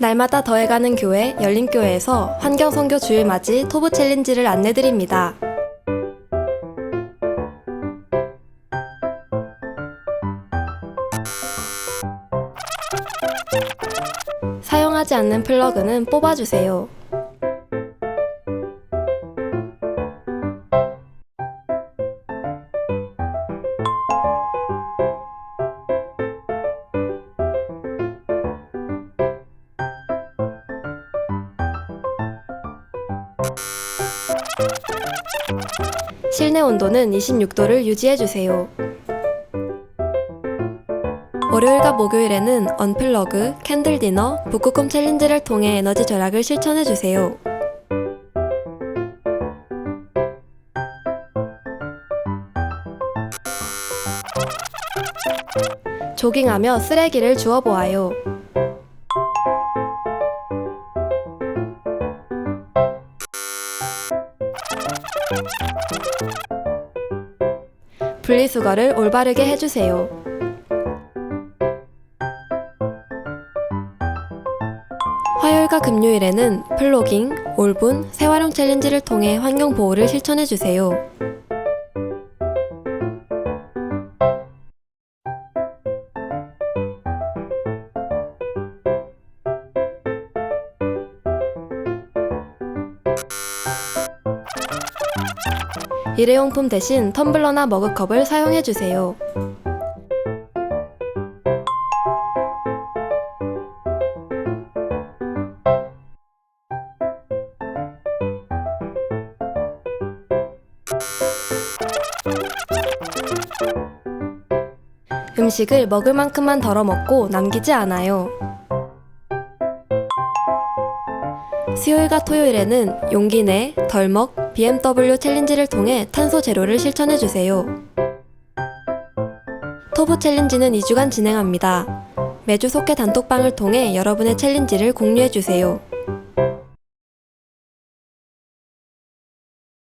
날마다 더해가는 교회 열린교회에서 환경선교 주일 맞이 토부 챌린지를 안내드립니다. 사용하지 않는 플러그는 뽑아주세요. 실내 온도는 26도를 유지해주세요. 월요일과 목요일에는 언플러그, 캔들 디너, 북극곰 챌린지를 통해 에너지 절약을 실천해주세요. 조깅하며 쓰레기를 주워보아요. 분리수거를 올바르게 해주세요. 화요일과 금요일에는 플로깅, 올분, 재활용 챌린지를 통해 환경 보호를 실천해주세요. 일회용품 대신 텀블러나 머그컵을 사용해주세요. 음식을 먹을 만큼만 덜어 먹고 남기지 않아요. 수요일과 토요일에는 용기 내, 덜 먹, BMW 챌린지를 통해 탄소 제로를 실천해주세요. 토부 챌린지는 2주간 진행합니다. 매주 속해 단톡방을 통해 여러분의 챌린지를 공유해주세요.